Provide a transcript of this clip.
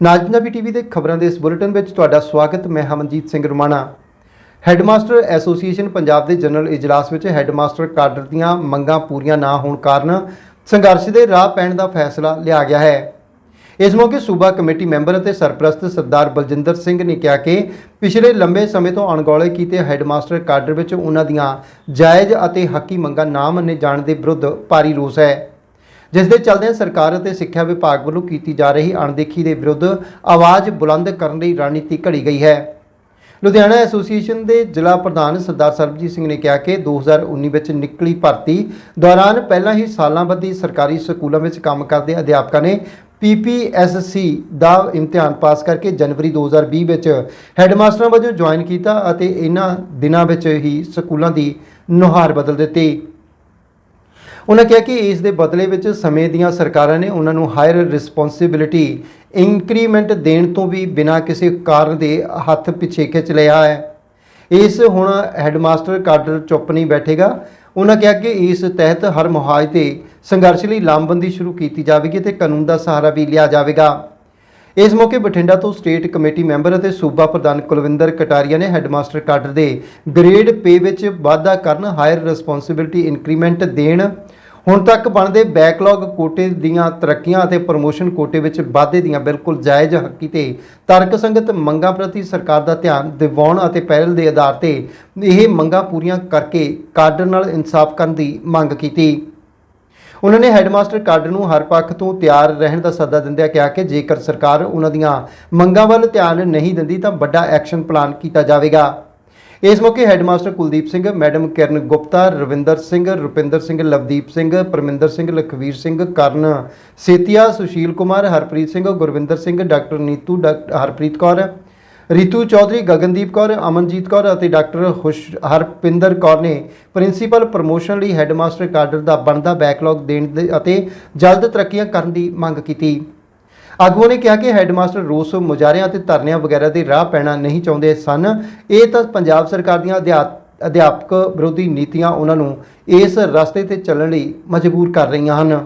ਨਾਜਨਾਬੀ TV ਦੇ ਖਬਰਾਂ ਦੇ ਇਸ ਬੁਲੇਟਿਨ ਵਿੱਚ ਤੁਹਾਡਾ ਸਵਾਗਤ, ਮੈਂ ਹਮਨਜੀਤ ਸਿੰਘ ਰਮਾਣਾ। ਹੈੱਡਮਾਸਟਰ ਐਸੋਸੀਏਸ਼ਨ ਪੰਜਾਬ ਦੇ ਜਨਰਲ ਇਜਲਾਸ ਵਿੱਚ ਹੈੱਡਮਾਸਟਰ ਕਾਡਰ ਦੀਆਂ ਮੰਗਾਂ ਪੂਰੀਆਂ ਨਾ ਹੋਣ ਕਾਰਨ ਸੰਘਰਸ਼ ਦੇ ਰਾਹ ਪੈਣ ਦਾ ਫੈਸਲਾ ਲਿਆ ਗਿਆ ਹੈ। ਇਸ ਮੌਕੇ ਸੂਬਾ ਕਮੇਟੀ ਮੈਂਬਰ ਅਤੇ ਸਰਪ੍ਰਸਤ ਸਰਦਾਰ ਬਲਜਿੰਦਰ ਸਿੰਘ ਨੇ ਕਿਹਾ ਕਿ ਪਿਛਲੇ ਲੰਬੇ ਸਮੇਂ ਤੋਂ ਅਣਗੌਲੇ ਕੀਤੇ ਹੈੱਡਮਾਸਟਰ ਕਾਡਰ ਵਿੱਚ ਉਹਨਾਂ ਦੀਆਂ ਜਾਇਜ਼ ਅਤੇ ਹੱਕੀ ਮੰਗਾਂ ਨਾ ਮੰਨੇ ਜਾਣ ਦੇ ਵਿਰੁੱਧ ਭਾਰੀ ਰੋਸ ਹੈ। ਜਿਸ ਦੇ ਚੱਲਦਿਆਂ ਸਰਕਾਰ ਅਤੇ ਸਿੱਖਿਆ ਵਿਭਾਗ ਵੱਲੋਂ ਕੀਤੀ ਜਾ ਰਹੀ ਅਣਦੇਖੀ ਦੇ ਵਿਰੁੱਧ ਆਵਾਜ਼ ਬੁਲੰਦ ਕਰਨ ਲਈ ਰਣਨੀਤੀ ਘੜੀ ਗਈ ਹੈ। ਲੁਧਿਆਣਾ ਐਸੋਸੀਏਸ਼ਨ ਦੇ ਜ਼ਿਲ੍ਹਾ ਪ੍ਰਧਾਨ ਸਰਦਾਰ ਸਰਬਜੀਤ ਸਿੰਘ ਨੇ ਕਿਹਾ ਕਿ 2019 ਵਿੱਚ ਨਿਕਲੀ ਭਰਤੀ ਦੌਰਾਨ ਪਹਿਲਾਂ ਹੀ ਸਾਲਾਂ ਬੱਧੀ ਸਰਕਾਰੀ ਸਕੂਲਾਂ ਵਿੱਚ ਕੰਮ ਕਰਦੇ ਅਧਿਆਪਕਾਂ ਨੇ ਪੀਪੀਐਸਸੀ ਦਾ ਇਮਤਿਹਾਨ ਪਾਸ ਕਰਕੇ ਜਨਵਰੀ 2020 ਵਿੱਚ ਹੈੱਡਮਾਸਟਰਾਂ ਵਜੋਂ ਜੁਆਇਨ ਕੀਤਾ ਅਤੇ ਇਹਨਾਂ ਦਿਨਾਂ ਵਿੱਚ ਹੀ ਸਕੂਲਾਂ ਦੀ ਨੁਹਾਰ ਬਦਲ ਦਿੱਤੀ। ਉਹਨਾਂ ਕਿਹਾ ਕਿ ਇਸ ਦੇ ਬਦਲੇ ਵਿੱਚ ਸਮੇਂ ਦੀਆਂ ਸਰਕਾਰਾਂ ਨੇ ਉਹਨਾਂ ਨੂੰ ਹਾਇਰ ਰਿਸਪੌਂਸਿਬਿਲਿਟੀ ਇਨਕਰੀਮੈਂਟ ਦੇਣ ਤੋਂ ਵੀ ਬਿਨਾਂ ਕਿਸੇ ਕਾਰਨ ਦੇ ਹੱਥ ਪਿੱਛੇ ਖਿੱਚ ਲਿਆ ਹੈ। ਇਸ ਹੁਣ ਹੈੱਡਮਾਸਟਰ ਕਾਡਰ ਚੁੱਪ ਨਹੀਂ ਬੈਠੇਗਾ। ਉਹਨਾਂ ਕਿਹਾ ਕਿ ਇਸ ਤਹਿਤ ਹਰ ਮੁਹਾਜ਼ ਤੇ ਸੰਘਰਸ਼ ਲਈ ਲਾਮਬੰਦੀ ਸ਼ੁਰੂ ਕੀਤੀ ਜਾਵੇਗੀ ਤੇ ਕਾਨੂੰਨ ਦਾ ਸਹਾਰਾ ਵੀ ਲਿਆ ਜਾਵੇਗਾ। ਇਸ ਮੌਕੇ ਬਠਿੰਡਾ ਤੋਂ ਸਟੇਟ ਕਮੇਟੀ ਮੈਂਬਰ ਅਤੇ ਸੂਬਾ ਪ੍ਰਧਾਨ ਕੁਲਵਿੰਦਰ ਕਟਾਰੀਆ ਨੇ ਹੈੱਡਮਾਸਟਰ ਕਾਡਰ ਦੇ ਗ੍ਰੇਡ ਪੇ ਵਿੱਚ ਵਾਧਾ ਕਰਨ ਹਾਇਰ ਰਿਸਪੌਂਸਿਬਿਲਟੀ ਇਨਕਰੀਮੈਂਟ ਦੇਣ ਹੁਣ ਤੱਕ ਬਣਦੇ ਬੈਕਲੌਗ ਕੋਟੇ ਦੀਆਂ ਤਰੱਕੀਆਂ ਅਤੇ ਪ੍ਰਮੋਸ਼ਨ ਕੋਟੇ ਵਿੱਚ ਵਾਧੇ ਦੀਆਂ ਬਿਲਕੁਲ ਜਾਇਜ਼ ਹੱਕੀ ਤੇ ਤਰਕ ਸੰਗਤ ਮੰਗਾਂ ਪ੍ਰਤੀ ਸਰਕਾਰ ਦਾ ਧਿਆਨ ਦਿਵਾਉਣ ਅਤੇ ਪਹਿਲ ਦੇ ਆਧਾਰ ਤੇ ਇਹ ਮੰਗਾਂ ਪੂਰੀਆਂ ਕਰਕੇ ਕਾਡਰ ਨਾਲ ਇਨਸਾਫ ਕਰਨ ਦੀ ਮੰਗ ਕੀਤੀ। ਉਹਨਾਂ ਨੇ ਹੈੱਡਮਾਸਟਰ ਕਾਡਰ ਨੂੰ ਹਰ ਪੱਖ ਤੋਂ ਤਿਆਰ ਰਹਿਣ ਦਾ ਸੱਦਾ ਦਿੰਦਿਆਂ ਕਿਹਾ ਕਿ ਜੇਕਰ ਸਰਕਾਰ ਉਹਨਾਂ ਦੀਆਂ ਮੰਗਾਂ ਵੱਲ ਧਿਆਨ ਨਹੀਂ ਦਿੰਦੀ ਤਾਂ ਵੱਡਾ ਐਕਸ਼ਨ ਪਲਾਨ ਕੀਤਾ ਜਾਵੇਗਾ। ਇਸ ਮੌਕੇ headmaster Kuldeep Singh, madam Kiran Gupta, Ravinder Singh, Rupinder Singh, Lovedeep Singh, Parminder Singh, Lakhvir Singh, Karan Setia, Sushil Kumar, Harpreet Singh, Gurvinder Singh, doctor Neetu doctor Harpreet Kaur, Ritu Chaudhary, Gagandeep Kaur, Amanjit Kaur ਅਤੇ doctor ਹੁਸ਼ ਹਰਪਿੰਦਰ ਕੌਰ ਨੇ principal promotion ਲਈ headmaster cadre ਦਾ ਬਣਦਾ backlog ਦੇਣ ਦੇ ਅਤੇ ਜਲਦ ਤਰੱਕੀਆਂ ਕਰਨ ਦੀ ਮੰਗ ਕੀਤੀ। ਆਗੂਆਂ ਨੇ ਕਿਹਾ ਕਿ ਹੈੱਡਮਾਸਟਰ ਰੋਸ ਮੁਜ਼ਾਹਰਿਆਂ ਅਤੇ ਧਰਨਿਆਂ ਵਗੈਰਾ ਦੇ ਰਾਹ ਪੈਣਾ ਨਹੀਂ ਚਾਹੁੰਦੇ ਸਨ। ਇਹ ਤਾਂ ਪੰਜਾਬ ਸਰਕਾਰ ਦੀਆਂ ਅਧਿਆ- ਅਧਿਆਪਕ ਵਿਰੋਧੀ ਨੀਤੀਆਂ ਉਹਨਾਂ ਨੂੰ ਇਸ ਰਸਤੇ ਤੇ ਚੱਲਣ ਲਈ ਮਜਬੂਰ ਕਰ ਰਹੀਆਂ ਹਨ।